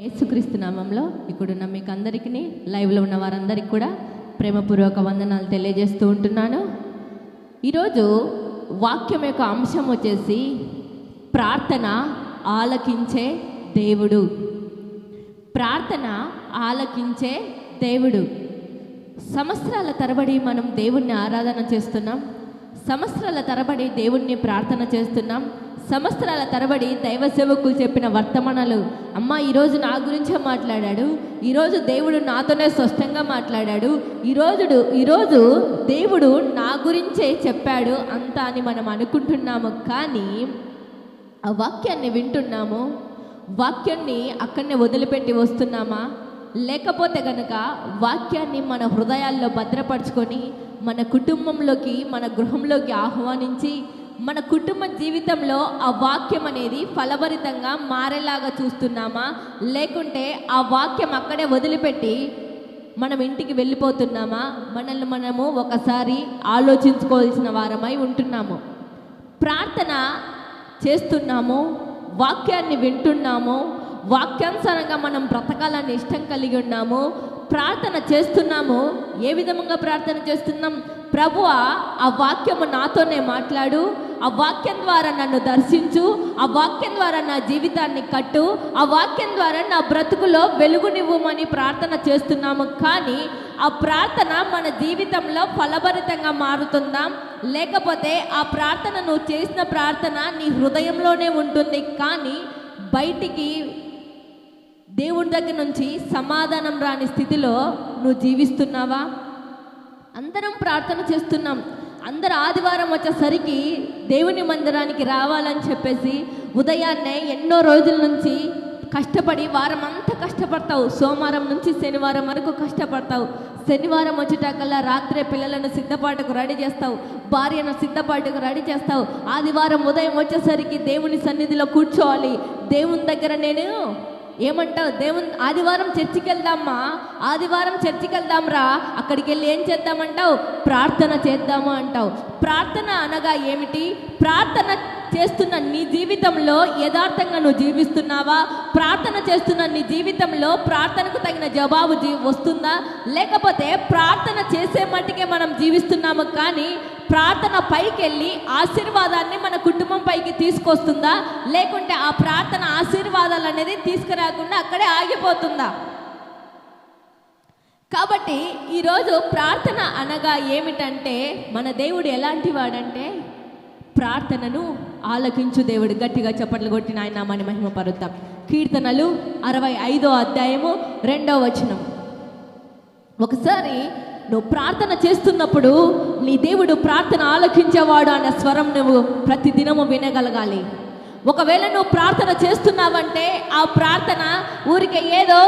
యేసుక్రీస్తు నామంలో ఇక్కడున్న మీకు అందరికీ లైవ్లో ఉన్న వారందరికీ కూడా ప్రేమపూర్వక వందనాలు తెలియజేస్తూ ఉంటున్నాను. ఈరోజు వాక్యం యొక్క అంశం వచ్చేసి ప్రార్థన ఆలకించే దేవుడు. ప్రార్థన ఆలకించే దేవుడు. సంవత్సరాల తరబడి మనం దేవుణ్ణి ఆరాధన చేస్తున్నాం. సంవత్సరాల తరబడి దేవుణ్ణి ప్రార్థన చేస్తున్నాం. సంవత్సరాల తరబడి దైవ సేవకులు చెప్పిన వర్తమానాలు. అమ్మ ఈరోజు నా గురించే మాట్లాడాడు. ఈరోజు దేవుడు నాతోనే స్పష్టంగా మాట్లాడాడు. ఈరోజు ఈరోజు దేవుడు నా గురించే చెప్పాడు అంతా అని మనం అనుకుంటున్నాము. కానీ ఆ వాక్యాన్ని వింటున్నాము. వాక్యాన్ని అక్కడనే వదిలిపెట్టి వస్తున్నామా? లేకపోతే గనక వాక్యాన్ని మన హృదయాల్లో భద్రపరచుకొని మన కుటుంబంలోకి మన గృహంలోకి ఆహ్వానించి మన కుటుంబ జీవితంలో ఆ వాక్యం అనేది ఫలభరితంగా మారేలాగా చూస్తున్నామా? లేకుంటే ఆ వాక్యం అక్కడే వదిలిపెట్టి మనం ఇంటికి వెళ్ళిపోతున్నామా? మనల్ని మనము ఒకసారి ఆలోచించుకోవాల్సిన వారమై ఉంటున్నాము. ప్రార్థన చేస్తున్నాము వాక్యాన్ని వింటున్నాము వాక్యానుసారంగా మనం బ్రతకాలని ఇష్టం కలిగి ఉన్నాము ప్రార్థన చేస్తున్నాము ఏ విధంగా ప్రార్థన చేస్తున్నాం? ప్రభువ ఆ వాక్యము నాతోనే మాట్లాడు ఆ వాక్యం ద్వారా నన్ను దర్శించు ఆ వాక్యం ద్వారా నా జీవితాన్ని కట్టు ఆ వాక్యం ద్వారా నా బ్రతుకులో వెలుగునివ్వమని ప్రార్థన చేస్తున్నాము. కానీ ఆ ప్రార్థన మన జీవితంలో ఫలభరితంగా మారుతుందా? లేకపోతే ఆ ప్రార్థన నువ్వు చేసిన ప్రార్థన నీ హృదయంలోనే ఉంటుంది. కానీ బయటికి దేవుడి దగ్గర నుంచి సమాధానం రాని స్థితిలో నువ్వు జీవిస్తున్నావా? అందరం ప్రార్థన చేస్తున్నాం. అందరు ఆదివారం వచ్చేసరికి దేవుని మందిరానికి రావాలని చెప్పేసి ఉదయాన్నే ఎన్నో రోజుల నుంచి కష్టపడి వారం అంతా కష్టపడతావు. సోమవారం నుంచి శనివారం వరకు కష్టపడతావు. శనివారం వచ్చేటాకల్లా రాత్రే పిల్లలను సిద్ధపాటుకు రెడీ చేస్తావు. భార్యను సిద్ధపాటుకు రెడీ చేస్తావు. ఆదివారం ఉదయం వచ్చేసరికి దేవుని సన్నిధిలో కూర్చోవాలి. దేవుని దగ్గర నేను ఏమంటావు దేవుని ఆదివారం చర్చికి వెళ్దామా ఆదివారం చర్చికి వెళ్దాంరా అక్కడికి వెళ్ళి ఏం చేద్దామంటావు? ప్రార్థన చేద్దాము అంటావు. ప్రార్థన అనగా ఏమిటి? ప్రార్థన చేస్తున్న నీ జీవితంలో యథార్థంగా నువ్వు జీవిస్తున్నావా? ప్రార్థన చేస్తున్న నీ జీవితంలో ప్రార్థనకు తగిన జవాబు జీ వస్తుందా? లేకపోతే ప్రార్థన చేసే మట్టికే మనం జీవిస్తున్నాము కానీ ప్రార్థన పైకి వెళ్ళి ఆశీర్వాదాన్ని మన కుటుంబం పైకి తీసుకొస్తుందా? లేకుంటే ఆ ప్రార్థన ఆశీర్వాదాలు అనేది తీసుకురాకుండా అక్కడే ఆగిపోతుందా? కాబట్టి ఈరోజు ప్రార్థన అనగా ఏమిటంటే మన దేవుడు ఎలాంటి వాడంటే ప్రార్థనను ఆలకించు దేవుడు. గట్టిగా చప్పట్లు కొట్టిన ఆయన నామాన్ని మహిమపరుద్దాం. కీర్తనలు అరవై ఐదో అధ్యాయము రెండో వచనం. ఒకసారి నువ్వు ప్రార్థన చేస్తున్నప్పుడు నీ దేవుడు ప్రార్థన ఆలకించేవాడు అనే స్వరం నువ్వు ప్రతి దినము వినగలగాలి. ఒకవేళ నువ్వు ప్రార్థన చేస్తున్నావంటే ఆ ప్రార్థన ఊరికే ఏదో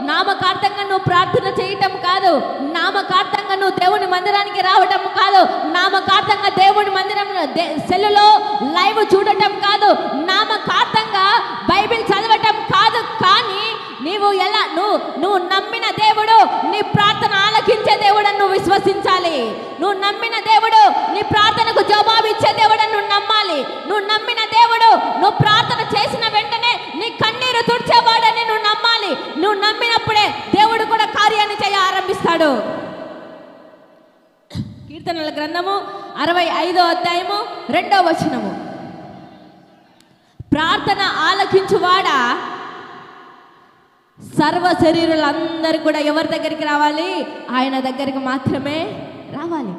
నామకార్థంగా నువ్వు ప్రార్థన చేయటం కాదు. నామకార్థంగా నువ్వు దేవుని మందిరానికి రావటం కాదు. నామకార్థంగా దేవుని మందిరం సెల్లులో లైవ్ చూడటం కాదు. నామకార్థంగా బైబిల్ చదవటం కాదు. కానీ నీవు ఎలా నువ్వు నువ్వు నమ్మిన దేవుడు నీ ప్రార్థన విశ్వసించాలి నువ్వు నమ్మిన దేవుడు నీ ప్రార్థనకు జవాబు ఇచ్చే దేవుడు నువ్వు నమ్మాలి. నువ్వు నమ్మిన దేవుడు నువ్వు ప్రార్థన చేసిన వెంటనే నీ కన్నీరు తుడిచేవాడని నువ్వు నమ్మాలి. నువ్వు నమ్మినప్పుడే దేవుడు కూడా కార్యాన్ని చేయ ఆరంభిస్తాడు. కీర్తనల గ్రంథము అరవై ఐదో అధ్యాయము రెండో వచనము. ప్రార్థన ఆలకించువాడా? సర్వ శరీరులందరూ కూడా ఎవరి దగ్గరికి రావాలి? ఆయన దగ్గరికి మాత్రమే రావాలి.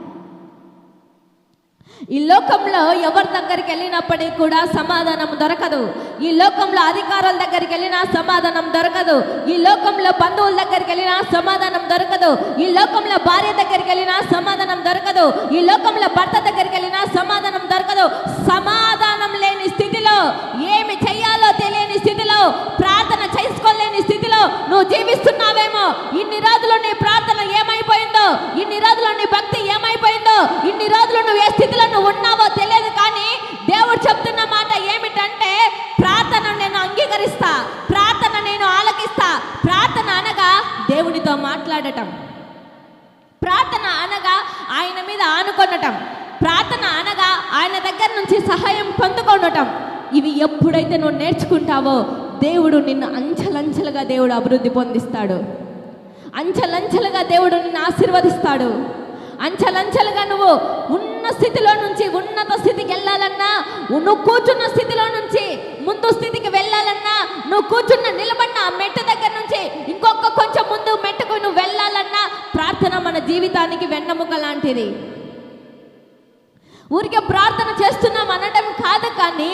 ఈ లోకంలో ఎవరి దగ్గరికి వెళ్ళినప్పటికీ కూడా సమాధానం దొరకదు. ఈ లోకంలో అధికారుల దగ్గరికి వెళ్ళినా సమాధానం దొరకదు. ఈ లోకంలో బంధువుల దగ్గరికి వెళ్ళినా సమాధానం దొరకదు. ఈ లోకంలో భార్య దగ్గరికి వెళ్ళినా సమాధానం దొరకదు. ఈ లోకంలో భర్త దగ్గరికి వెళ్ళినా సమాధానం దొరకదు. సమాధానం లేని స్థితిలో ఏమి చేయ తెలియని స్థితిలో ప్రార్థన చేసుకోలేని స్థితిలో నువ్వు జీవిస్తున్నావేమో? ఇన్ని రోజులు నీ ప్రార్థన ఏమైపోయిందో? ఇన్ని రోజులు నీ భక్తి ఏమైపోయిందో? ఇన్ని రోజులు నువ్వు ఏ స్థితిలో నువ్వు ఉన్నావో తెలియదు కానీ దేవుడు చెప్తున్న మాట ఏమిటంటే ప్రార్థన నేను అంగీకరిస్తా ప్రార్థన నేను ఆలకిస్తా ప్రార్థన అనగా దేవునితో మాట్లాడటం. ప్రార్థన అనగా ఆయన మీద ఆనుకొనటం. ప్రార్థన అనగా ఆయన దగ్గర నుంచి సహాయం పొందుకొనటం. ఇవి ఎప్పుడైతే నువ్వు నేర్చుకుంటావో దేవుడు నిన్ను అంచెలంచెలుగా దేవుడు అభివృద్ధి పొందిస్తాడు. అంచెలంచెలుగా దేవుడు నిన్ను ఆశీర్వదిస్తాడు. అంచెలంచెలుగా నువ్వు ఉన్న స్థితిలో నుంచి ఉన్నత స్థితికి వెళ్ళాలన్నా నువ్వు కూర్చున్న స్థితిలో నుంచి ముందు స్థితికి వెళ్ళాలన్నా నువ్వు కూర్చున్న నిలబడిన ఆ మెట్టు దగ్గర నుంచి ఇంకొక కొంచెం ముందు మెట్టుకు నువ్వు వెళ్ళాలన్నా ప్రార్థన మన జీవితానికి వెన్నెముక లాంటిది. ఊరికే ప్రార్థన చేస్తున్నాం అనడం కాదు కానీ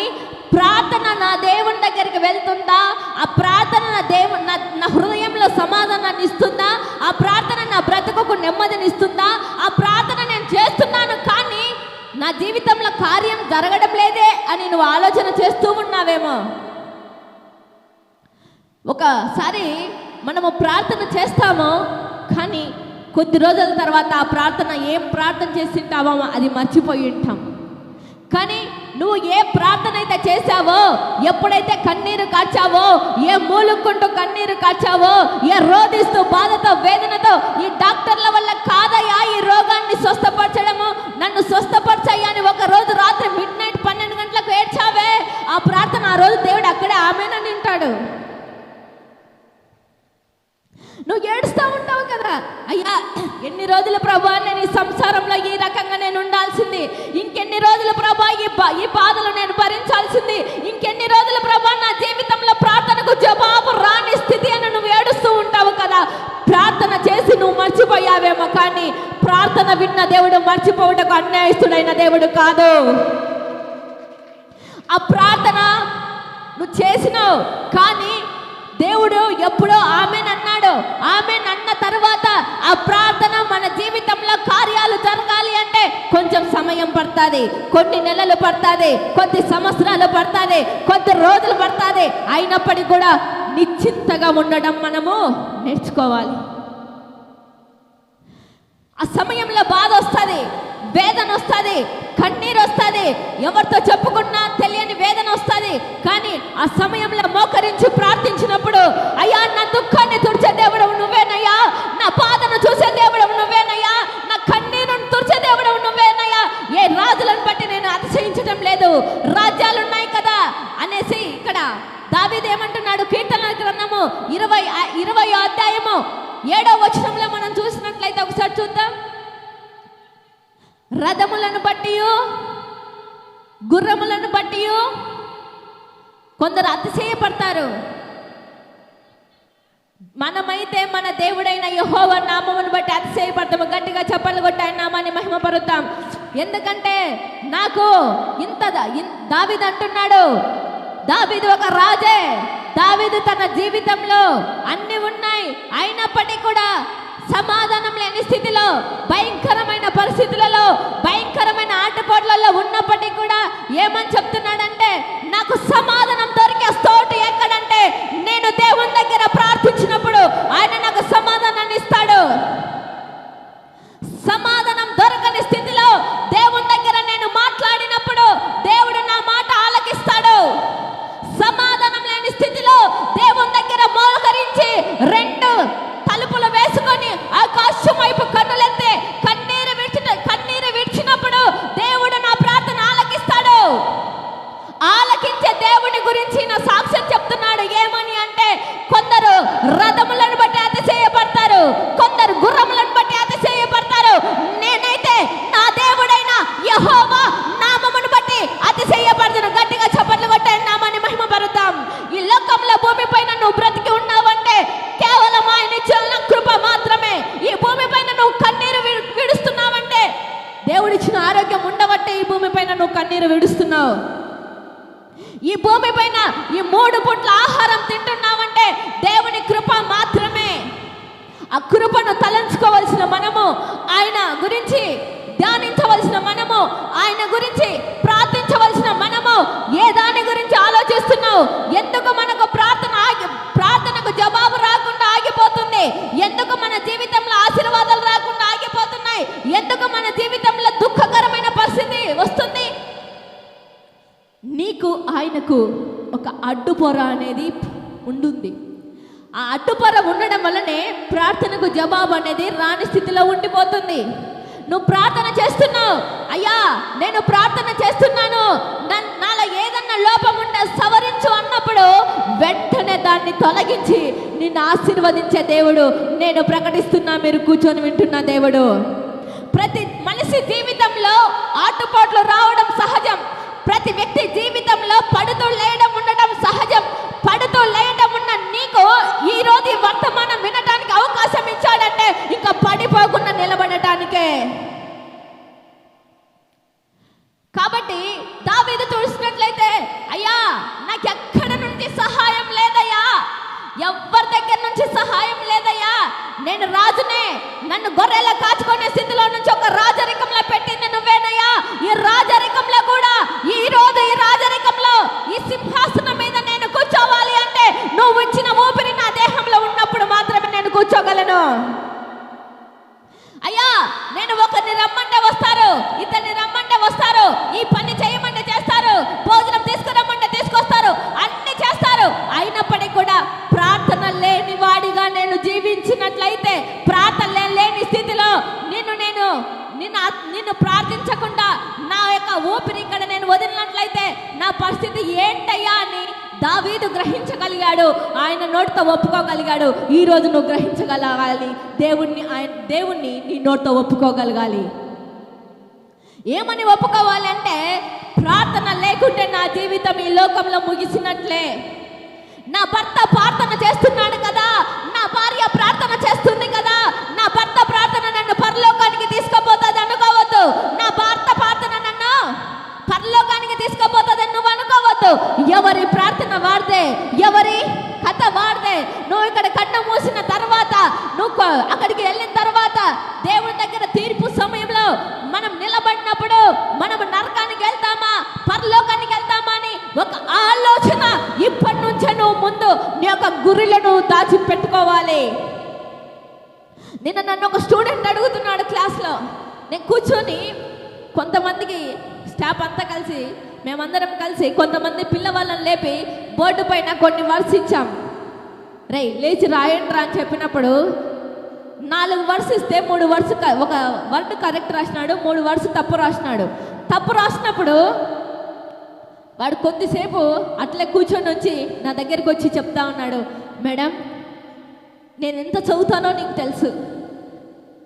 ప్రార్థన నా దేవుని దగ్గరికి వెళ్తుందా? ఆ ప్రార్థన నా దేవు నా నా హృదయంలో సమాధానాన్ని ఇస్తుందా? ఆ ప్రార్థన నా బ్రతుకుకు నెమ్మదిని ఇస్తుందా? ఆ ప్రార్థన నేను చేస్తున్నాను కానీ నా జీవితంలో కార్యం జరగడం లేదే అని నువ్వు ఆలోచన చేస్తూ ఉన్నావేమో. ఒకసారి మనము ప్రార్థన చేస్తామో కానీ కొద్ది రోజుల తర్వాత ఆ ప్రార్థన ఏం ప్రార్థన చేసింటావో అది మర్చిపోయి ఉంటాం. కానీ నువ్వు ఏ ప్రార్థన అయితే చేశావో ఎప్పుడైతే కన్నీరు కాచావో ఏ మూలుక్కుంటూ కన్నీరు కాచావో ఏ రోధిస్తూ బాధతో వేదనతో ఈ డాక్టర్ల వల్ల కాదయ్యా ఈ రోగాన్ని స్వస్థపరచడము నన్ను స్వస్థపరచయ్యా అని ఒక రోజు రాత్రి మిడ్ నైట్ పన్నెండు గంటలకు ఏడ్చావే ఆ ప్రార్థన ఆ రోజు దేవుడు అక్కడే ఆమెనని వింటాడు నువ్వు ఏడుస్తూ ఉంటావు కదా అయ్యా ఎన్ని రోజులు ప్రభా నేను ఈ సంసారంలో ఈ రకంగా నేను ఉండాల్సింది? ఇంకెన్ని రోజులు ప్రభా ఈ ఈ బాధలు నేను భరించాల్సింది? ఇంకెన్ని రోజులు ప్రభా నా జీవితంలో ప్రార్థనకు జవాబు రాని స్థితి అని నువ్వు ఏడుస్తూ ఉంటావు కదా? ప్రార్థన చేసి నువ్వు మర్చిపోయావేమో కానీ ప్రార్థన విన్న దేవుడు మర్చిపోవటకు అన్యాయస్తుడైన దేవుడు కాదు. ఆ ప్రార్థన నువ్వు చేసినావు కానీ దేవుడు ఎప్పుడో ఆమె అన్నాడు. ఆమె అన్న తర్వాత ఆ ప్రార్థన మన జీవితంలో కార్యాలు జరగాలి అంటే కొంచెం సమయం పడుతుంది. కొన్ని నెలలు పడుతుంది కొద్ది సంవత్సరాలు పడుతుంది కొద్ది రోజులు పడుతుంది. అయినప్పటికీ కూడా నిశ్చింతగా ఉండడం మనము నేర్చుకోవాలి. ఆ సమయంలో బాధ వస్తుంది వేదన వస్తుంది కన్నీరు వస్తుంది. ఎవరితో చెప్పుకున్నా తెలియని వేదన వస్తుంది. కానీ ఆ సమయంలో మోకరించి ప్రార్థించినప్పుడు అయ్యా నా దుఃఖాన్ని తుడిచే దేవుడవు నువ్వేనయ్యా. నా బాధను చూసే దేవుడవు నువ్వేనయ్యా. నా కన్నీరును తుడిచే దేవుడవు నువ్వేనయ్యా. ఏ రాజులను బట్టి నేను అతిశయించడం లేదు. రాజ్యాలు ఉన్నాయి కదా అనేసి ఇక్కడ దావీదు ఏమంటున్నాడు? కీర్తన గ్రంథము ఇరవై ఇరవై అధ్యాయము ఏడో వచనంలో మనం చూసినట్లయితే ఒకసారి చూద్దాం. రథములను బట్టి గుర్రములను బట్టి కొందరు అతిశయపడతారు. మనమైతే మన దేవుడైన యహోవ నామమును బట్టి అతిశయపడతాము గట్టిగా చెప్పలు కొట్టి ఆయన నామాన్ని మహిమపరుద్దాం ఎందుకంటే నాకు ఇంత దావిది అంటున్నాడు. దావిది ఒక రాజే. దావీదు తన జీవితంలో అన్ని ఉన్నాయి. అయినప్పటికీ కూడా సమాధానం లేని స్థితిలో భయంకరమైన పరిస్థితులలో భయంకరమైన ఆటపోట్లలో ఉన్నప్పటికీ కూడా ఏమని చెప్తున్నాడంటే నాకు సమాధానం దొరికే చోటు ఎక్కడంటే నేను దేవుని దగ్గర ప్రార్థించినప్పుడు ఆయన నాకు సమాధానాన్ని ఇస్తాడు సమాధానం దొరకని స్థితిలో దేవుని దగ్గర నేను మాట్లాడినప్పుడు దేవుడు నా మాట ఆలకిస్తాడు సమాధానం లేని స్థితిలో దేవుని దగ్గర మోకరించి రెండు తలుపులు వేసుకొని ఆకాశం వైపు కన్నులెత్తే కన్నీరు విడిచిన కన్నీరు విడిచినప్పుడు దేవుడు నా ప్రార్థన ఆలకిస్తాడు ఆలకించే దేవుని గురించి నా సాక్ష్యం చెప్తున్నాడు ఏమని అంటే కొందరు రథములను బట్టి అతిశయపడతారు కొందరు గుర్రములను బట్టి అతిశయపడతారు నేనైతే నా దేవుడైన యహోవా నామమును బట్టి అతిశయపడతాను గట్టిగా చప్పట్లు కొట్టాను నామాన్ని మహిమపరుద్దాం ఈ లోకంలో భూమి పైన నువ్వు బ్రతికి ఉన్నావంటే కేవలం ఆయన ఇచ్చిన కృప మాత్రమే ఈ భూమి పైన నువ్వు కన్నీరు విడు- విడుస్తున్నావంటే దేవుడిచ్చిన ఆరోగ్యం ఉండబట్టే ఈ భూమి పైన నువ్వు కన్నీరు విడుస్తున్నావు ఈ భూమి పైన ఈ మూడు పుట్ల ఆహారం తింటున్నామంటే దేవుని కృప మాత్రమే ఆ కృపను తలంచుకోవలసిన మనము ఆయన గురించి ధ్యానించవలసిన మనము ఆయన గురించి ప్రార్థించవలసిన మనము ఏ దాని గురించి ఆలోచిస్తున్నావు ఎందుకు మనకు ప్రార్థన ఆగి ప్రార్థనకు జవాబు రాకుండా ఆగిపోతుంది ఎందుకు మన జీవితంలో ఆశీర్వాదాలు రాకుండా ఆగిపోతున్నాయి ఎందుకు మన జీవితంలో దుఃఖకరమైన పరిస్థితి వస్తుంది నీకు ఆయనకు ఒక అడ్డుపొర అనేది ఉండుంది ఆ అడ్డుపొర ఉండడం వల్లనే ప్రార్థనకు జవాబు అనేది రాని స్థితిలో ఉండిపోతుంది. నువ్వు ప్రార్థన చేస్తున్నావు. అయ్యా నేను ప్రార్థన చేస్తున్నాను. నన్- నాలో ఏదన్నా లోపం ఉంటే సవరించు అన్నప్పుడు వెంటనే దాన్ని తొలగించి నిన్ను ఆశీర్వదించే దేవుడు నేను ప్రకటిస్తున్నా మీరు కూర్చొని వింటున్న దేవుడు. ప్రతి మనిషి జీవితంలో ఆటుపాట్లు రావడం సహజం. ప్రతి వ్యక్తి జీవితంలో పడుతూ లేయడం ఉండడం సహజం. పడుతూ లేయడం ఉన్న నీకు ఈ రోజు ఈ వర్తమానం వినడానికి అవకాశం ఇచ్చాడంటే ఇంకా పడిపోకుండా నిలబడటానికే. కాబట్టి దావీదు చూసినట్లయితే అయ్యా నాకు ఎక్కడ నుండి సహాయం లేదయ్యా? ఎవ్వరి దగ్గర నుంచి సహాయం లేదయ్యా. నేను రాజునే. నన్ను గొర్రెల కాచుకునే స్థితిలో నుంచి ఒక రాజరికంలో పెట్టింది నువ్వేనయ్యా. ఈ రాజరికంలో కూడా ఈ రోజు ఈ రాజరికంలో ఈ సింహాసనం మీద నేను కూర్చోవాలి అంటే నువ్వు ఇచ్చిన ఊపిరి నా దేహంలో ఉన్నప్పుడు మాత్రమే నేను కూర్చోగలను అయ్యా నేను ఒకరిని రమ్మంటే వస్తారు ఇద్దరిని రమ్మంటే వస్తారు ఈ పని చేయమంటే చేస్తారు భోజనం తీసుకురమ్మంటే తీసుకొస్తారు అన్ని చేస్తారు అయినప్పటికీ కూడా ప్రార్థన లేని వాడిగా నేను జీవించినట్లయితే ప్రార్థన లే- లేని స్థితిలో నిన్ను నేను నిన్ను ఆ- నిన్ను ప్రార్థించకుండా నా యొక్క ఊపిరి ఇక్కడ నేను వదిలినట్లయితే నా పరిస్థితి ఏంటయ్యా అని దావీదు గ్రహించగలిగాడు ఆయన నోటితో ఒప్పుకోగలిగాడు ఈ రోజు నువ్వు గ్రహించగలగాలి. దేవుణ్ణి ఆయన దేవుణ్ణి నీ నోటితో ఒప్పుకోగలగాలి. ఏమని ఒప్పుకోవాలంటే ప్రార్థన లేకుంటే నా జీవితం ఈ లోకంలో ముగిసినట్లే నా భర్త ప్రార్థన చేస్తున్నాడు కదా నా భార్య ప్రార్థన చేస్తుంది కదా నా భర్త ప్రార్థన నన్ను పరలోకానికి తీసుకుపోతుంది అనుకోవద్దు నా భర్త ప్రార్థన నన్ను పరలోకానికి తీసుకుపోతుంది నువ్వు అనుకోవద్దు ఎవరి ప్రార్థన వాడితే ఎవరి కథ వాడితే నువ్వు ఇక్కడ కన్ను మూసిన తర్వాత నువ్వు కొ- అక్కడికి వెళ్ళిన తర్వాత దేవుని దగ్గర తీర్పు సమయంలో మనం నిలబడినప్పుడు మనం నరకానికి వెళ్తామా పరలోకానికి వెళ్తామా అని ఒక ఆలోచన ఇప్పటి నుంచే నువ్వు ముందు నీ యొక్క గురిలను దాచిపెట్టుకోవాలి నిన్న నన్ను ఒక స్టూడెంట్ అడుగుతున్నాడు క్లాస్లో నేను కూర్చొని కొంతమందికి స్టాఫ్ అంతా కలిసి మేమందరం కలిసి కొంతమంది పిల్లవాళ్ళని లేపి బోర్డు పైన కొన్ని వర్స్ ఇచ్చాం రేయ్ లేచి రాయండి రా అని చెప్పినప్పుడు నాలుగు వర్స్ ఇస్తే మూడు వర్స్ ఒక వర్డ్ కరెక్ట్ రాసినాడు మూడు వర్స్ తప్పు రాసినాడు. తప్పు రాసినప్పుడు వాడు కొద్దిసేపు అట్లే కూర్చొని వచ్చి నా దగ్గరికి వచ్చి చెప్తా ఉన్నాడు మేడం నేను ఎంత చదువుతానో నీకు తెలుసు.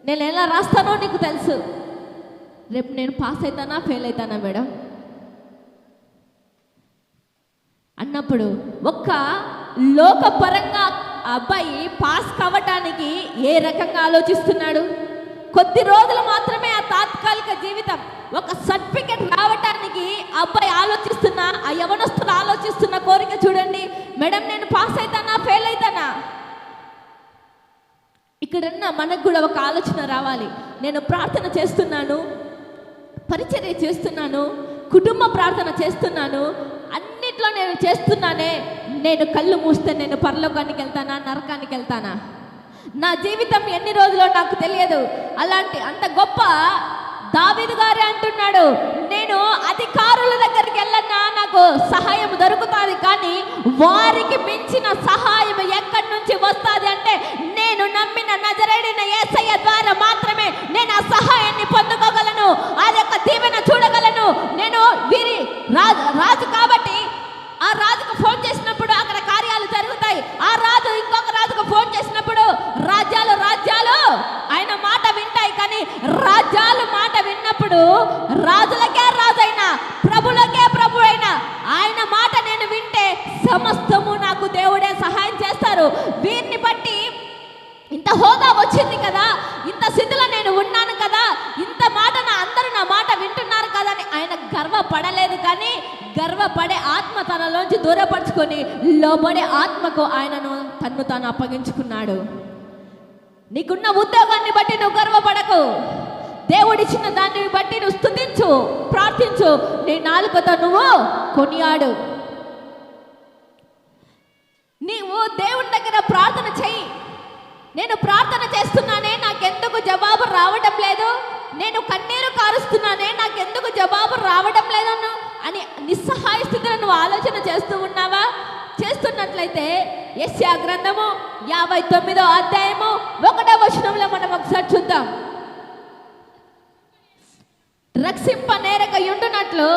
నేను ఎలా రాస్తానో నీకు తెలుసు. రేపు నేను పాస్ అవుతానా ఫెయిల్ అవుతానా మేడం? అన్నప్పుడు ఒక్క లోకపరంగా ఆ అబ్బాయి పాస్ కావటానికి ఏ రకంగా ఆలోచిస్తున్నాడు? కొద్ది రోజులు మాత్రమే ఆ తాత్కాలిక జీవితం ఒక సర్టిఫికెట్ రావటానికి ఆ అబ్బాయి ఆలోచిస్తున్న ఆ యవనస్తులు ఆలోచిస్తున్న కోరిక చూడండి. మేడం నేను పాస్ అవుతానా ఫెయిల్ అవుతానా ఇక్కడున్న మనకు కూడా ఒక ఆలోచన రావాలి. నేను ప్రార్థన చేస్తున్నాను. పరిచర్య చేస్తున్నాను కుటుంబ ప్రార్థన చేస్తున్నాను అన్నిట్లో నేను చేస్తున్నానే. నేను కళ్ళు మూస్తే నేను పరలోకానికి వెళ్తానా నరకానికి వెళ్తానా? నా జీవితం ఎన్ని రోజులో నాకు తెలియదు. అలాంటి అంత గొప్ప దావిదు గారే అంటున్నాడు. నేను అధికారుల దగ్గరికి వెళ్ళన్నా నాకు సహాయం దొరుకుతుంది కానీ వారికి మించిన సహాయం ఎక్కడి నుంచి వస్తుంది అంటే నేను నమ్మిన నజరేడిన ఏసయ్య ద్వారా మాత్రమే నేను ఆ సహాయాన్ని పొందుకోగలను. ఆ యొక్క దీవెన చూడగలను. నేను వీరి రాజు రాజు కాబట్టి ఆ రాజుకు ఫోన్ చేసినప్పుడు అక్కడ కార్యాలు జరుగుతాయి. ఆ రాజు ఇంకొక రాజుకు ఫోన్ చేసినప్పుడు రాజ్యాలు రాజ్యాలు! ఆయన మాట వింటాయి కానీ రాజ్యాలు మాట విన్నప్పుడు రాజులకే రాజైన ప్రభులకే ప్రభు అయిన ఆయన మాట నేను వింటే సమస్తము నాకు దేవుడే సహాయం చేస్తారు. వీరిని బట్టి ఇంత హోదా వచ్చింది కదా ఇంత స్థితిలో నేను ఉన్నాను కదా ఇంత మాట నా అందరూ నా మాట వింటున్నారు కదా అని ఆయన గర్వపడలేదు కానీ గర్వపడే ఆత్మ తనలోంచి దూరపరుచుకొని లోబడే ఆత్మకు ఆయనను తన్ను తాను అప్పగించుకున్నాడు. నీకున్న ఉద్యోగాన్ని బట్టి నువ్వు గర్వపడకు. దేవుడిచ్చిన దాన్ని బట్టి నువ్వు స్థుతించు ప్రార్థించు. నీ నాలుకతో నువ్వు కొనియాడు. నీవు దేవుని దగ్గర ప్రార్థన చెయ్యి నేను ప్రార్థన చేస్తున్నానే నాకెందుకు జవాబు రావడం లేదు? నేను కన్నీరు కారుస్తున్నానే నాకెందుకు జవాబు రావడం లేదను అని నిస్సహాయ స్థితిలో నువ్వు ఆలోచన చేస్తూ ఉన్నావా? చేస్తున్నట్లయితే యస్యా గ్రంథము యాభై తొమ్మిదో అధ్యాయము ఒకటో వచనంలో మనం ఒకసారి చూద్దాం. రక్షింప నేరక ఉండునట్లు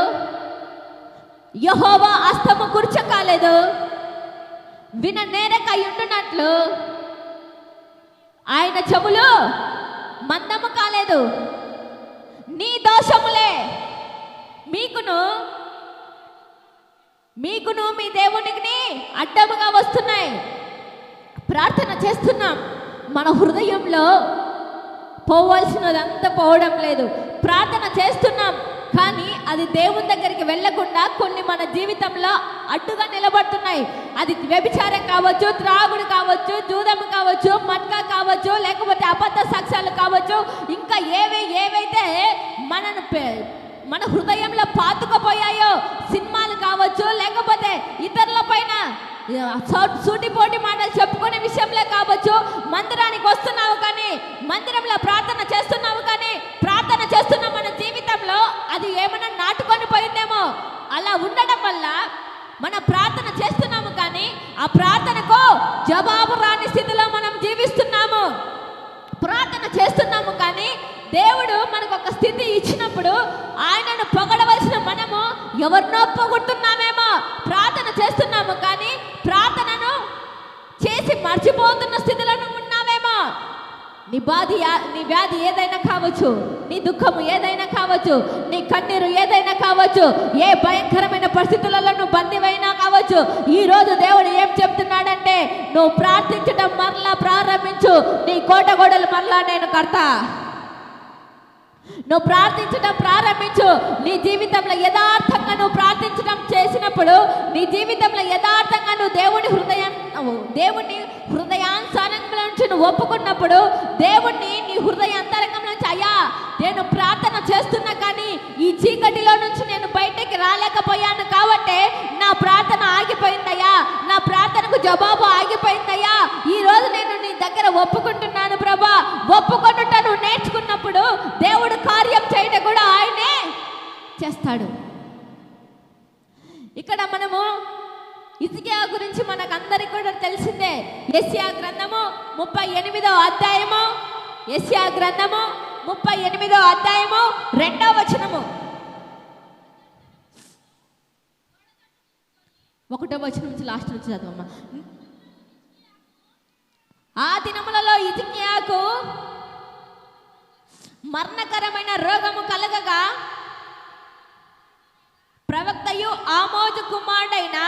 యహోవా అస్తము కూర్చకాలేదు విన నేరక ఉండునట్లు ఆయన చెవులు మందము కాలేదు. నీ దోషములే మీకును మీకును మీ దేవునికి అడ్డముగా వస్తున్నాయి. ప్రార్థన చేస్తున్నాం. మన హృదయంలో పోవాల్సినదంతా పోవడం లేదు. ప్రార్థన చేస్తున్నాం. కానీ అది దేవుని దగ్గరికి వెళ్ళకుండా కొన్ని మన జీవితంలో అడ్డుగా నిలబడుతున్నాయి. అది వ్యభిచారం కావచ్చు త్రాగుడు కావచ్చు జూదం కావచ్చు మట్కా కావచ్చు లేకపోతే అబద్ధ సాక్ష్యాలు కావచ్చు ఇంకా ఏవి ఏవైతే మనను మన హృదయంలో పాతుకుపోయాయో సినిమాలు కావచ్చు లేకపోతే ఇతరుల పైన సూటిపోటి మాటలు చెప్పుకునే విషయంలో కావచ్చు మందిరానికి వస్తున్నావు కానీ మందిరంలో ప్రార్థన చేస్తున్నావు కానీ ప్రార్థన చేస్తున్నావు జీవితంలో అది ఏమైనా నాటుకొని పోయిందేమో అలా ఉండడం వల్ల మన ప్రార్థన చేస్తున్నాము కానీ ఆ ప్రార్థనకు జవాబు రాని స్థితిలో మనం జీవిస్తున్నాము. ప్రార్థన చేస్తున్నాము కానీ దేవుడు మనకు ఒక స్థితి ఇచ్చినప్పుడు ఆయనను పొగడవలసిన మనము ఎవరినో పొగుడుతున్నామేమో ప్రార్థన చేస్తున్నాము కానీ ప్రార్థనను చేసి మర్చిపోతున్న స్థితి నీ బాధ నీ వ్యాధి ఏదైనా కావచ్చు నీ దుఃఖము ఏదైనా కావచ్చు నీ కన్నీరు ఏదైనా కావచ్చు ఏ భయంకరమైన పరిస్థితులలో నువ్వు బందివైనా కావచ్చు ఈ రోజు దేవుడు ఏం చెప్తున్నాడంటే నువ్వు ప్రార్థించడం మరలా ప్రారంభించు నీ కోట గోడలు మరలా నేను కడతా. నువ్వు ప్రార్థించడం ప్రారంభించు. నీ జీవితంలో యథార్థంగా నువ్వు ప్రార్థించడం చేసినప్పుడు నీ జీవితంలో యథార్థంగా నువ్వు దేవుని హృదయం దేవుని హృదయాంతరంగం నుంచి నువ్వు ఒప్పుకున్నప్పుడు దేవుణ్ణి నీ హృదయ అంతరంగం నుంచి అయ్యా నేను ప్రార్థన చేస్తున్నా కానీ ఈ చీకటిలో నుంచి నేను బయటకి రాలేకపోయాను కాబట్టి నా ప్రార్థన ఆగిపోయిందయ్యా. నా ప్రార్థనకు జవాబు ఆగిపోయిందయ్యా. ఈ రోజు నేను నీ దగ్గర ఒప్పుకుంటున్నాను ప్రభా ఒప్పుకుంటుంట నువ్వు నేర్చుకున్నప్పుడు దేవుడు కార్యం చేయడం కూడా ఆయనే చేస్తాడు. ఇక్కడ మనము ఇసికియా గురించి మనకు అందరికి కూడా తెలిసిందే. ఎస్యా గ్రంథము ముప్పై ఎనిమిదో అధ్యాయము. ఎస్యా గ్రంథము ముప్పై ఎనిమిదో అధ్యాయము రెండో వచనము. ఒకటో వచనం నుంచి లాస్ట్ నుంచి చదవమ్మా. ఆ దినములలో ఇజికియాకు మరణకరమైన రోగము కలగగా ప్రవక్తయు ఆమోజు కుమారుడైన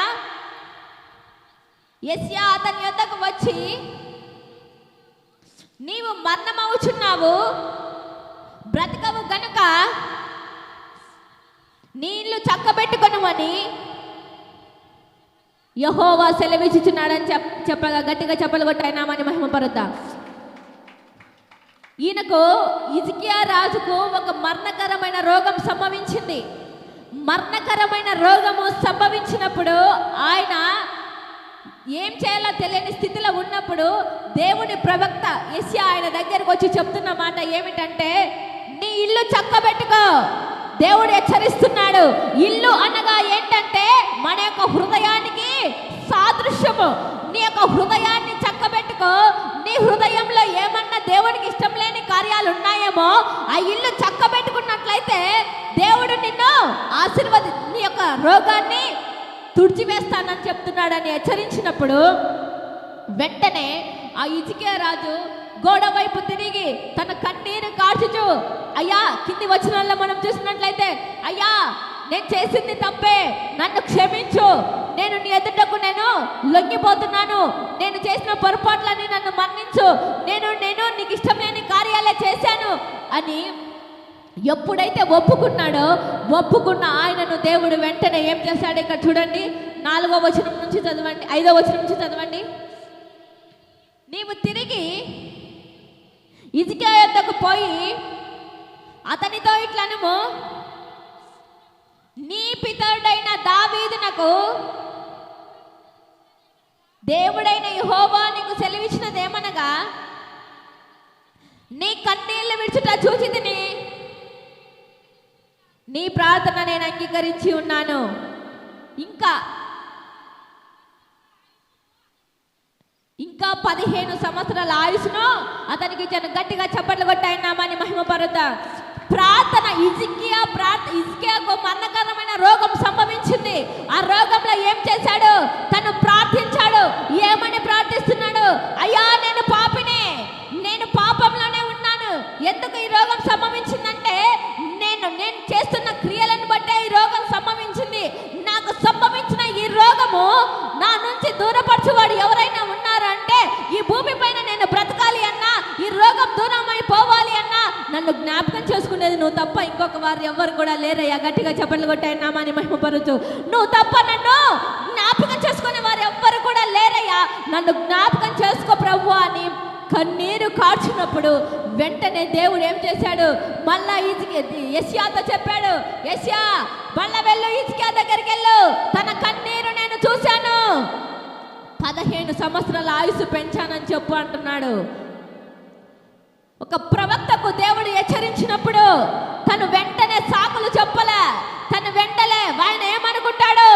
యస్యా అతని యొద్దకు వచ్చి నీవు మరణమవుచున్నావు. బ్రతకవు గనుక నీళ్ళు చక్కబెట్టుకొనమని యహోవా సెలవిచ్చుచున్నాడని చెప్ చెప్పగా గట్టిగా చెప్పలు కొట్టాయినామని మహిమపరుద్దా. ఈయనకు ఇజికియా రాజుకు ఒక మరణకరమైన రోగం సంభవించింది. మరణకరమైన రోగము సంభవించినప్పుడు ఆయన ఏం చేయాలో తెలియని స్థితిలో ఉన్నప్పుడు దేవుని ప్రవక్త ఎస్యా ఆయన దగ్గరకు వచ్చి చెప్తున్న మాట ఏమిటంటే నీ ఇల్లు చక్కబెట్టుకో. దేవుడు హెచ్చరిస్తున్నాడు. ఇల్లు అనగా ఏంటంటే మన యొక్క హృదయానికి సాదృశ్యము. నీ యొక్క హృదయాన్ని చక్కబెట్టుకో. నీ హృదయంలో ఏమన్నా దేవుడికి ఇష్టం లేని కార్యాలు ఉన్నాయేమో ఆ ఇల్లు చక్కబెట్టుకున్నట్లయితే దేవుడు నిన్ను ఆశీర్వది నీ యొక్క రోగాన్ని తుడిచివేస్తానని చెప్తున్నాడని హెచ్చరించినప్పుడు వెంటనే ఆ ఇజికే రాజు గోడ వైపు తిరిగి తన కన్నీరు కార్చుచు అయ్యా కింది వచనాల్లో మనం చూసినట్లయితే అయ్యా నేను చేసింది తప్పే నన్ను క్షమించు నేను నీ ఎదుటకు నేను లొంగిపోతున్నాను నేను చేసిన పొరపాట్లని నన్ను మరణించు నేను నేను నీకు ఇష్టం లేని కార్యాలే చేశాను అని ఎప్పుడైతే ఒప్పుకున్నాడో ఒప్పుకున్న ఆయనను దేవుడు వెంటనే ఏం చేశాడు ఇక్కడ చూడండి. నాలుగో వచనం నుంచి చదవండి ఐదో వచనం నుంచి చదవండి. నీవు తిరిగి ఇజికే యొద్దకు పోయి అతనితో ఇట్లనము నీ పితరుడైన దావీదునకు దేవుడైన యెహోవా నీకు సెలవిచ్చినదేమనగా నీ కన్నీళ్ళు విడుచుట చూచి తిని నీ ప్రార్థన నేను అంగీకరించి ఉన్నాను. ఇంకా ఇంకా పదిహేను సంవత్సరాల ఆయుష్ను అతనికి ఇచ్చాను. గట్టిగా చప్పట్లు కొట్టాయన్నామని మహిమపరుత ప్రార్థన ఇజికియా ప్రార్థ ఇజికియాకు మరణకరమైన రోగం సంభవించింది. ఆ రోగంలో ఏం చేశాడు? తను ప్రార్థించాడు. ఏమని ప్రార్థిస్తున్నాడు? అయ్యా నేను పాపినే. నేను పాపంలోనే ఉన్నాను. ఎందుకు ఈ రోగం సంభవించిందంటే నేను నేను చేస్తున్న క్రియలను బట్టే ఈ రోగం సంభవించింది. నాకు సంభవించిన ఈ రోగము నా నుంచి దూరపరచువాడు ఎవరైనా ఉన్నారని ఈ భూమి పైన నేను బ్రతకాలి అన్నా ఈ రోగం దూరం అయిపోవాలి అన్నా నన్ను జ్ఞాపకం చేసుకునేది నువ్వు తప్ప ఇంకొక వారు ఎవరు కూడా లేరయ్యా. గట్టిగా చప్పట్లు కొట్టాయి అని మహిమపరచు. నువ్వు తప్ప నన్ను జ్ఞాపకం చేసుకునే వారు ఎవ్వరు కూడా లేరయ్యా. నన్ను జ్ఞాపకం చేసుకో ప్రభు అని కన్నీరు కార్చినప్పుడు వెంటనే దేవుడు ఏం చేశాడు? మళ్ళా యశ్యాతో చెప్పాడు యశ్యా మళ్ళా వెళ్ళు ఇజ్కియా దగ్గరికి వెళ్ళు. తన కన్నీరు నేను చూశాను. పదిహేను సంవత్సరాల ఆయుసు పెంచానని చెప్పు అంటున్నాడు. ఒక ప్రవక్తకు దేవుడు హెచ్చరించినప్పుడు తను వెంటనే సాకులు చెప్పలే. తను వెంటలే ఆయన ఏమనుకుంటాడు?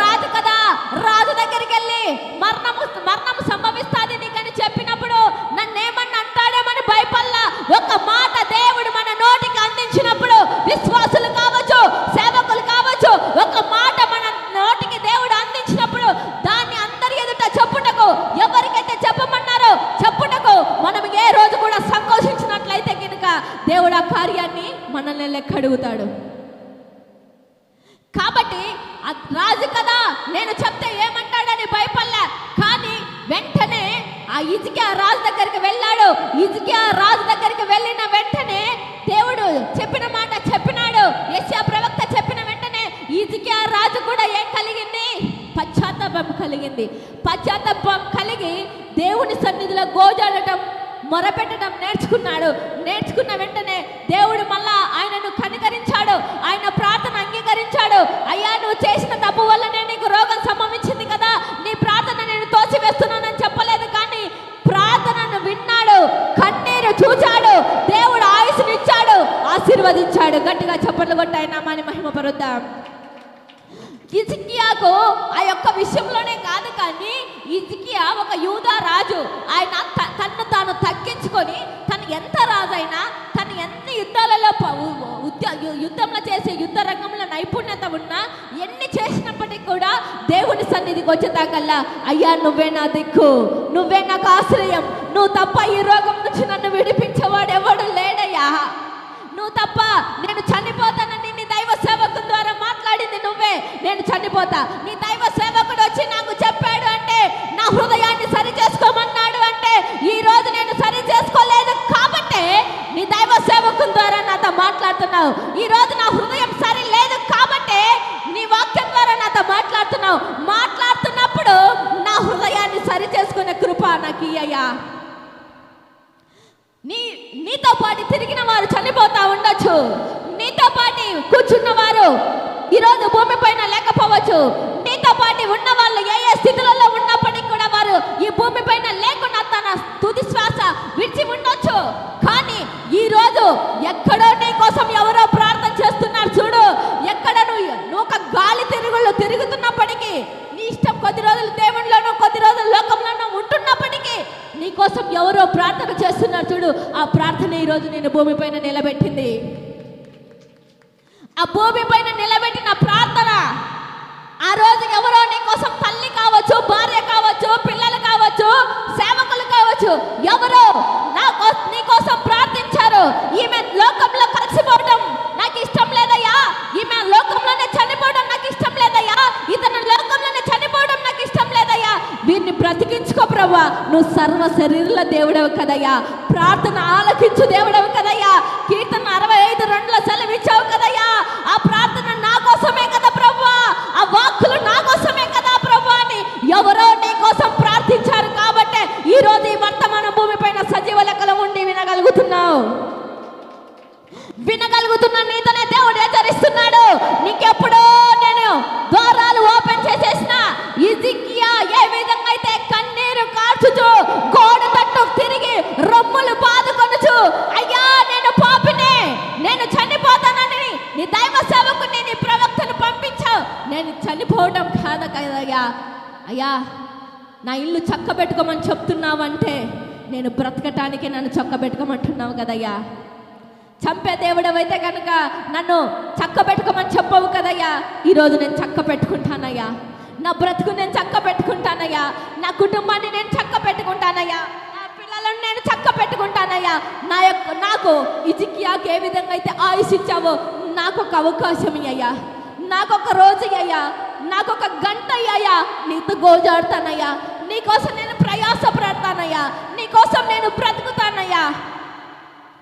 రాజు కదా రాజు దగ్గరికి వెళ్ళి మరణము మరణము సంభవిస్తాది నీకని చెప్పినప్పుడు నన్నేమన్నా అంటాడేమని భయపల్లా ఒక మాట దేవుడు మన నోటికి అందించినప్పుడు విశ్వాసులు కావచ్చు సేవకులు కావచ్చు ఒక మాట మన నోటికి దేవుడు అందించినప్పుడు దాన్ని అందరి ఎదుట చెప్పుటకు ఎవరికైతే చెప్పమన్నారో చెప్పుటకు మనం ఏ రోజు కూడా సంకోచించినట్లయితే కనుక దేవుడు ఆ కార్యాన్ని మనల్ని లెక్క అడుగుతాడు. కాబట్టి రాజు కదా నేను చెప్తే ఏమంటాడని భయపడలే. కానీ వెంటనే ఆ ఇజికి ఆ రాజు దగ్గరికి వెళ్ళాడు. ఇజికి ఆ రాజు దగ్గరికి వెళ్ళిన వెంటనే దేవుడు చెప్పిన మాట చెప్పినాడు. ఎస్యా ప్రవక్త చెప్పిన వెంటనే ఇజికి ఆ రాజు కూడా ఏం కలిగింది? పశ్చాత్తాపం కలిగింది. పశ్చాత్తాపం కలిగి దేవుని సన్నిధిలో గోజాడటం మొరపెట్టడం నేర్చుకున్నాడు. నేర్చుకున్న వెంటనే దేవుడు మళ్ళా ఆయనను కనికరించాడు. ఆయన ప్రార్థన అంగీకరించాడు. అయ్యా నువ్వు చేసిన తప్పు వల్లనే నీకు రోగం సంభవించింది కదా. నీ ప్రార్థన నేను తోసివేస్తున్నానని చెప్పలేదు కానీ ప్రార్థనను విన్నాడు. కన్నీరు చూచాడు. దేవుడు ఆయుసునిచ్చాడు ఆశీర్వదించాడు. గట్టిగా చప్పట్లు కొట్టాయి నామాని మహిమ ఇజికియాకు ఆ యొక్క విషయంలోనే కాదు కానీ ఇజికియా ఒక యూదా రాజు. ఆయన తెచ్చుకొని తను ఎంత రాజైనా తను ఎన్ని యుద్ధాలలో ప- యుద్ధంలో చేసే యుద్ధ రంగంలో నైపుణ్యత ఉన్నా ఎన్ని చేసినప్పటికీ కూడా దేవుని సన్నిధికి వచ్చేదాకల్లా అయ్యా నువ్వే నా దిక్కు నువ్వే నాకు ఆశ్రయం. నువ్వు తప్ప ఈ రోగం నుంచి నన్ను విడిపించేవాడు ఎవడు లేడయ్యా. నువ్వు తప్ప నేను చనిపోతానని నీ దైవ సేవకుల ద్వారా మాట్లాడింది నువ్వే. నేను చనిపోతా. నీ దైవ సేవకుడు వచ్చి నాకు చెప్పాడు అంటే నా హృదయాన్ని సరి చేసుకోమని ఎందుకంటే ఈ రోజు నేను సరి చేసుకోలేదు కాబట్టే నీ దైవ సేవకుని ద్వారా నాతో మాట్లాడుతున్నావు. ఈ రోజు నా హృదయం సరి లేదు కాబట్టే నీ వాక్యం ద్వారా నాతో మాట్లాడుతున్నావు. మాట్లాడుతున్నప్పుడు నా హృదయాన్ని సరి చేసుకునే కృప నాకు ఇయ్యా నీ నీతో పాటు తిరిగిన వారు చనిపోతా ఉండొచ్చు. నీతో పాటు కూర్చున్న వారు ఈరోజు భూమి పైన లేకపోవచ్చు. నీతో పాటు ఉన్న వాళ్ళు ఏ ఏ స్థితులలో ఉన్నప్పటికీ కూడా వారు ఈ భూమి పైన లేకుండా తుది శ్వాస విడిచి ఉండొచ్చు. కానీ ఈ రోజు ఎక్కడో నీ కోసం ఎవరో ప్రార్థన చేస్తున్నారు చూడు. ఎక్కడ నువ్వు నువ్వు ఒక గాలి తిరుగుళ్ళు తిరుగుతున్నప్పటికీ నీ ఇష్టం కొద్ది రోజులు దేవుళ్ళలోనూ కొద్ది రోజులు లోకంలోనూ ఉంటున్నప్పటికీ నీ కోసం ఎవరో ప్రార్థన చేస్తున్నారు చూడు. ఆ ప్రార్థన ఈ రోజు నేను భూమిపైన నిలబెట్టింది. ఆ భూమి పైన నిలబెట్టిన ప్రార్థన ఆ రోజు సేవకులు ఎవరో నా నీ కోసం ప్రార్థించారు. ఈమె లోకంలో కలిసిపోవడం నాకు ఇష్టం లేదయ్యా. ఈమె లోకంలోనే చనిపోవడం నాకు ఇష్టం లేదయ్యా. ఇతను లోకంలోనే చనిపోవడం నాకు ఇష్టం లేదయ్యా. వీరిని బ్రతికించుకో ప్రభా నువ్వు సర్వ శరీరుల దేవుడవు కదయ్యా. ప్రార్థన ఆలకించు దేవుడవు కదయ్యా. కీర్తన అరవై ఐదు రెండులో సెలవిచ్చావు కదయ్యా ఆ ప్రార్థన నా కోసమే కదా ప్రభా ఆ వాక్కులు నా కోసమే కదా ప్రభా అని ఎవరో నీ కోసం ప్రార్థించారు కాబట్టే ఈ రోజు ఈ వర్తమాన భూమి పైన సజీవ లెక్కలు ఉండి వినగలుగుతున్నావు వినగలుగుతున్న నీతోనే దేవుడు హెచ్చరిస్తున్నాడు. నీకెప్పుడో నేను ద్వారాలు ఓపెన్ చేసేసిన ఇజికియా ఏ విధంగా అయితే కన్నీరు కార్చుచు గోడ తట్టు తిరిగి రొమ్ములు బాదుకొనుచు అయ్యా నేను పాపినే నేను చనిపోతానని నీ దైవ సేవకుని నీ ప్రవక్తను పంపించావు నేను చనిపోవడం కాదు కదయ్యా. అయ్యా నా ఇల్లు చక్కబెట్టుకోమని చెప్తున్నావంటే నేను బ్రతకటానికి నన్ను చక్కబెట్టుకోమంటున్నావు కదయ్యా. చంపే దేవుడవైతే కనుక నన్ను చక్క పెట్టుకోమని చెప్పవు కదయ్యా. ఈరోజు నేను చక్క పెట్టుకుంటానయ్యా నా బ్రతుకు నేను చక్క పెట్టుకుంటానయ్యా నా కుటుంబాన్ని నేను చక్క పెట్టుకుంటానయ్యా నా పిల్లలను నేను చక్క పెట్టుకుంటానయ్యా నా యొక్క నాకు ఇజికియాకి ఏ విధంగా అయితే ఆయుష్ ఇచ్చావో నాకు ఒక అవకాశం అయ్యా. నాకు ఒక రోజు అయ్యా. నాకు ఒక గంట అయ్యా. నీతో గోజాడుతానయ్యా. నీకోసం నేను ప్రయాసపడతానయ్యా. నీకోసం నేను బ్రతుకుతానయ్యా.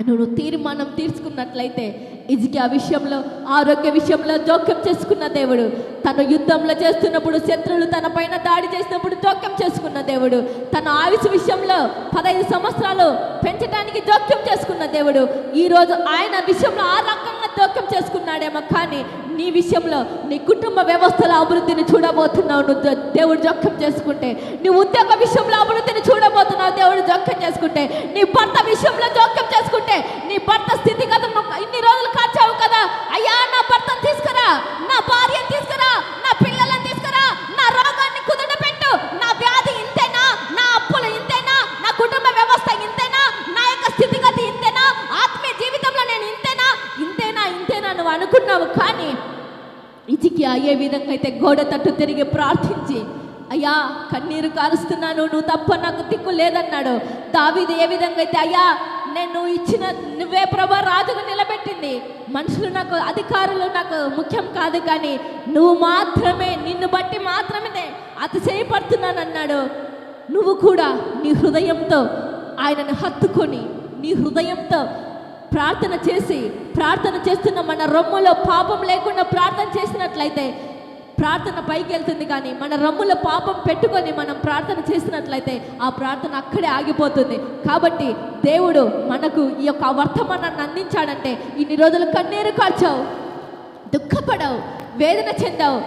నువ్వు తీర్మానం తీర్చుకున్నట్లయితే ఇజికి ఆ విషయంలో ఆరోగ్య విషయంలో జోక్యం చేసుకున్న దేవుడు. తను యుద్ధంలో చేస్తున్నప్పుడు శత్రువులు తన పైన దాడి చేసినప్పుడు జోక్యం చేసుకున్న దేవుడు. తన ఆయుష్ విషయంలో పదహైదు సంవత్సరాలు పెంచడానికి జోక్యం చేసుకున్న దేవుడు. ఈరోజు ఆయన విషయంలో ఆ రకంగా జోక్యం చేసుకున్నాడేమో కానీ నీ విషయంలో నీ కుటుంబ వ్యవస్థల అభివృద్ధిని చూడబోతున్నావు. నువ్వు దేవుడు జోక్యం చేసుకుంటే నీ ఉద్యోగ విషయంలో అభివృద్ధిని చూడబోతున్నావు. దేవుడు జోక్యం చేసుకుంటే నీ భర్త విషయంలో జోక్యం చేసుకుంటే నీ భర్త స్థితిగతులను ఇన్ని రోజులు కాచావు కదా అయ్యా నా భర్తను తీసుకురా నా భార్యను తీసుకురా నా పిల్లలను తీసుకురా నా రోగాన్ని కుదుట పెట్టు నా వ్యాధి ఇంతేనా నా అప్పులు ఇంతేనా నా కుటుంబ వ్యవస్థ ఇంతేనా నా యొక్క స్థితిగతి ఇంతేనా ఆత్మీయ జీవితంలో నేను ఇంతేనా ఇంతేనా ఇంతేనా నువ్వు అనుకున్నావు కానీ ఇజికి అయ్యే విధంగా అయితే గోడ తట్టు తిరిగి ప్రార్థించి అయ్యా కన్నీరు కారుస్తున్నాను నువ్వు తప్ప నాకు దిక్కు లేదన్నాడు. దావిది ఏ విధంగా అయితే అయ్యా నేను నువ్వు ఇచ్చిన నువ్వే ప్రభా రాజుకు నిలబెట్టింది. మనుషులు నాకు అధికారులు నాకు ముఖ్యం కాదు కానీ నువ్వు మాత్రమే నిన్ను బట్టి మాత్రమే అతిశయపడుతున్నానన్నాడు. నువ్వు కూడా నీ హృదయంతో ఆయనను హత్తుకొని నీ హృదయంతో ప్రార్థన చేసి ప్రార్థన చేస్తున్న మన రొమ్ములో పాపం లేకుండా ప్రార్థన చేసినట్లయితే ప్రార్థన పైకి వెళ్తుంది కానీ మన రమ్ముల పాపం పెట్టుకొని మనం ప్రార్థన చేసినట్లయితే ఆ ప్రార్థన అక్కడే ఆగిపోతుంది. కాబట్టి దేవుడు మనకు ఈ యొక్క వర్తమానాన్ని అందించాడంటే ఇన్ని రోజులు కన్నీరు కార్చావు దుఃఖపడవు వేదన చెందావు.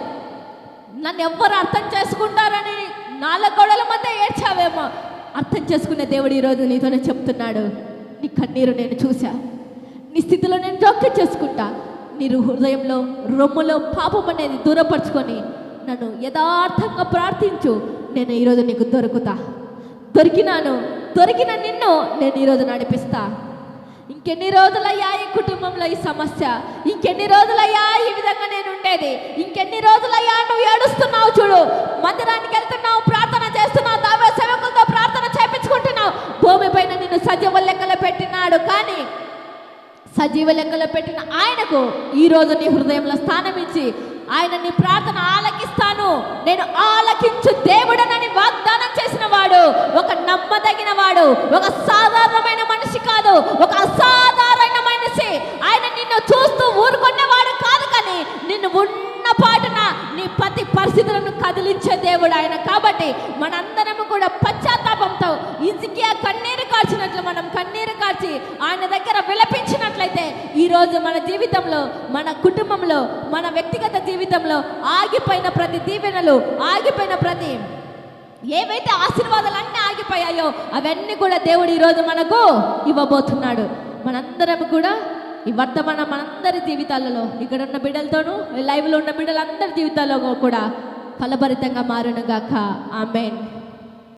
నన్ను ఎవ్వరు అర్థం చేసుకుంటారని నాలుగు గొడవల మధ్య ఏడ్చావేమో. అర్థం చేసుకునే దేవుడు ఈరోజు నీతోనే చెప్తున్నాడు. నీ కన్నీరు నేను చూశా. నీ స్థితిలో నేను జోక్యం చేసుకుంటా. నీ హృదయంలో రొమ్ములో పాపం అనేది దూరపరుచుకొని నన్ను యథార్థంగా ప్రార్థించు. నేను ఈరోజు నీకు దొరుకుతా. దొరికినాను. దొరికిన నిన్ను నేను ఈరోజు నడిపిస్తా. ఇంకెన్ని రోజులయ్యా ఈ కుటుంబంలో ఈ సమస్య? ఇంకెన్ని రోజులయ్యా ఈ విధంగా నేను ఉండేది? ఇంకెన్ని రోజులయ్యా నువ్వు ఏడుస్తున్నావు చూడు. మందిరానికి వెళ్తున్నావు ప్రార్థన చేస్తున్నావు దావే సేవకులతో ప్రార్థన చేపించుకుంటున్నావు. భూమి పైన నిన్ను సజీవ లెక్కలు పెట్టినాడు కానీ సజీవ లెక్కలో పెట్టిన ఆయనకు ఈ రోజు నీ హృదయంలో స్థానం ఇచ్చి ఆయన నీ ప్రార్థన ఆలకిస్తాను. నేను ఆలకించు దేవుడనని వాగ్దానం చేసిన వాడు ఒక నమ్మదగిన వాడు ఒక సాధారణమైన మనిషి కాదు ఒక అసాధారణ మనిషి. ఆయన నిన్ను చూస్తూ ఊరుకునేవాడు కాదు కానీ నిన్ను ఉన్న పాటున నీ ప్రతి పరిస్థితులను కదిలించే దేవుడు ఆయన. కాబట్టి మనందరము కూడా పశ్చాత్తాపంతో ఇజికియా కన్నీరు కార్చినట్లు మనం కన్నీరు కార్చి ఆయన దగ్గర విలపించినట్లయితే ఈరోజు మన జీవితంలో మన కుటుంబంలో మన వ్యక్తిగత జీవితంలో ఆగిపోయిన ప్రతి దీవెనలు ఆగిపోయిన ప్రతి ఏవైతే ఆశీర్వాదాలు అన్నీ ఆగిపోయాయో అవన్నీ కూడా దేవుడు ఈరోజు మనకు ఇవ్వబోతున్నాడు. మనందరం కూడా ఈ వర్తమానం మనందరి జీవితాలలో ఇక్కడ ఉన్న బిడ్డలతోనూ లైవ్లో ఉన్న బిడ్డలందరి జీవితాల్లో కూడా ఫలభరితంగా మారును గాక. ఆమెన్.